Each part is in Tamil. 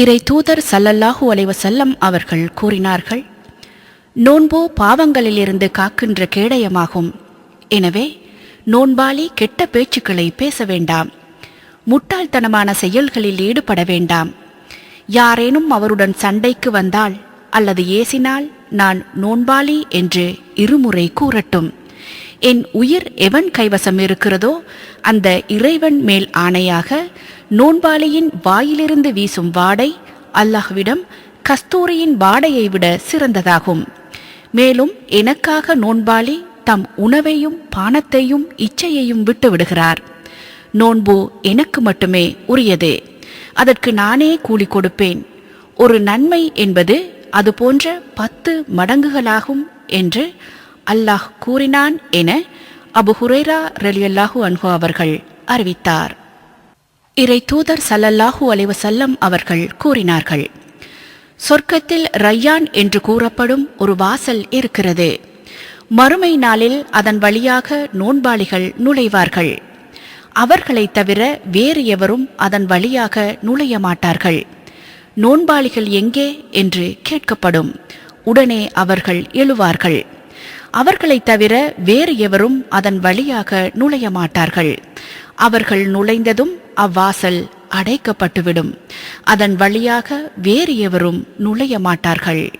இறை தூதர் சல்லல்லாஹு அலைவசல்லம் அவர்கள் கூறினார்கள் நோன்போ பாவங்களிலிருந்து காக்கின்ற கேடயமாகும். எனவே நோன்பாளி கெட்ட பேச்சுக்களை பேச வேண்டாம். முட்டாள்தனமான செயல்களில் ஈடுபட வேண்டாம். யாரேனும் அவருடன் சண்டைக்கு வந்தால் அல்லது ஏசினால் நான் நோன்பாளி என்று இருமுறை கூறட்டும். என் உயிர் எவன் கைவசம் இருக்கிறதோ அந்த இறைவன் மேல் ஆணையாக நோன்பாளியின் வாயிலிருந்து வீசும் வாடை அல்லாஹ்விடம் கஸ்தூரியின் வாடையை விட சிறந்ததாகும். மேலும் எனக்காக நோன்பாளி தம் உணவையும் பானத்தையும் இச்சையையும் விட்டு விடுகிறார். நோன்பு எனக்கு மட்டுமே உரியது. அதற்கு நானே கூலி கொடுப்பேன். ஒரு நன்மை என்பது அது போன்ற பத்து மடங்குகளாகும் என்று அல்லாஹ் கூறினான் என அபு ஹுரைரா ரலியல்லாஹு அன்ஹு அவர்கள் அறிவித்தார். இறை தூதர் சல்லல்லாஹு அலைவசல்லம் அவர்கள் கூறினார்கள் சொர்க்கத்தில் ரையான் என்று கூறப்படும் ஒரு வாசல் இருக்கிறது. மறுமை நாளில் அதன் வழியாக நோன்பாளிகள் நுழைவார்கள். அவர்களைத் தவிர வேறு எவரும் அதன் வழியாக நுழைய மாட்டார்கள். நோன்பாளிகள் எங்கே? என்று கேட்கப்படும். உடனே அவர்கள் எழுவார்கள். அவர்களைத் தவிர வேறு எவரும் அதன் வழியாக நுழைய மாட்டார்கள். அவர்கள் நுழைந்ததும் அவ்வாசல் அடைக்கப்பட்டுவிடும். அதன் வழியாக வேறு எவரும் நுழைய மாட்டார்கள்.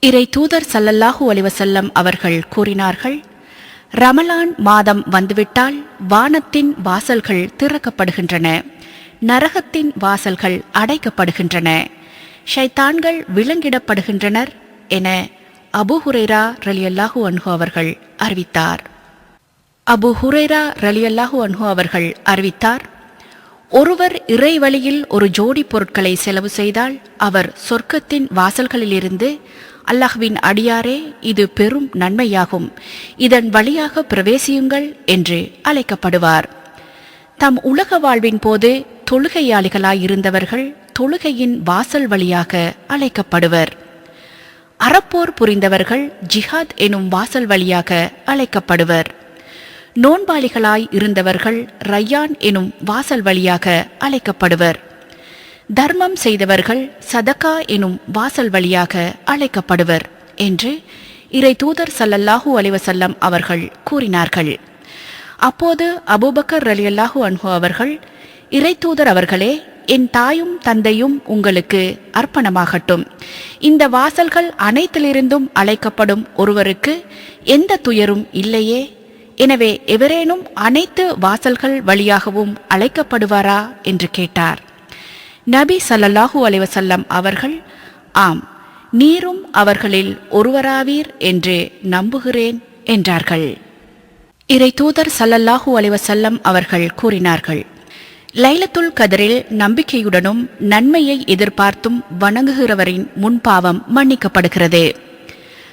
இறை தூதர் சல்லல்லாஹு அலிவசல்லம் அவர்கள் கூறினார்கள் ரமலான் மாதம் வந்துவிட்டால் வானத்தின் வாசல்கள் திறக்கப்படுகின்றன நரகத்தின் வாசல்கள் அடைக்கப்படுகின்றன ஷைத்தான்கள் விலங்கிடப்படுகின்றனர் என அபு ஹுரேரா ரலியல்லாஹு அன்ஹு அவர்கள் அறிவித்தார். அபு ஹுரேரா ரலியல்லாஹு அன்ஹு அவர்கள் அறிவித்தார் ஒருவர் இறை வழியில் ஒரு ஜோடி பொருட்களை செலவு செய்தால் அவர் சொர்க்கத்தின் வாசல்களிலிருந்து அல்லாஹ்வின் அடியாரே இது பெரும் நன்மையாகும். இதன் வழியாக பிரவேசியுங்கள் என்று அழைக்கப்படுவார். தம் உலக வாழ்வின் போது தொழுகையாளிகளாயிருந்தவர்கள் தொழுகையின் வாசல் வழியாக அழைக்கப்படுவர். அறப்போர் புரிந்தவர்கள் ஜிஹாத் எனும் வாசல் வழியாக அழைக்கப்படுவர். நோன்பாளிகளாய் இருந்தவர்கள் ரையான் எனும் வாசல் வழியாக அழைக்கப்படுவர். தர்மம் செய்தவர்கள் சதகா எனும் வாசல் வழியாக அழைக்கப்படுவர் என்று இறை தூதர் சல்லல்லாஹூ அலைவசல்லம் அவர்கள் கூறினார்கள். அப்போது அபூபக்கர் ரலியல்லாஹு அன்ஹு அவர்கள் இறை தூதர் அவர்களே என் தாயும் தந்தையும் உங்களுக்கு அர்ப்பணமாகட்டும். இந்த வாசல்கள் அனைத்திலிருந்தும் அழைக்கப்படும் ஒருவருக்கு எந்த துயரும் இல்லையே. எனவே எவரேனும் அனைத்து வாசல்கள் வழியாகவும் அழைக்கப்படுவாரா? என்று கேட்டார். நபி சல்லல்லாஹூ அலைவசல்லம் அவர்கள் ஆம் நீரும் அவர்களில் ஒருவராவீர் என்று நம்புகிறேன் என்றார்கள். இறை தூதர் சல்லல்லாஹூ அலைவசல்லம் அவர்கள் கூறினார்கள். லைலத்துல் கதரில் நம்பிக்கையுடனும் நன்மையை எதிர்பார்த்தும் வணங்குகிறவரின் முன்பாவம் மன்னிக்கப்படுகிறது.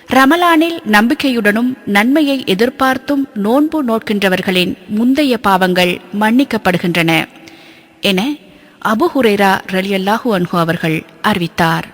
ரமலானில் நம்பிக்கையுடனும் நன்மையை எதிர்பார்த்தும் நோன்பு நோக்கின்றவர்களின் முந்தைய பாவங்கள் மன்னிக்கப்படுகின்றன என அபு ஹுரேரா ரலியல்லாஹு அன்ஹு அவர்கள் அறிவித்தார்.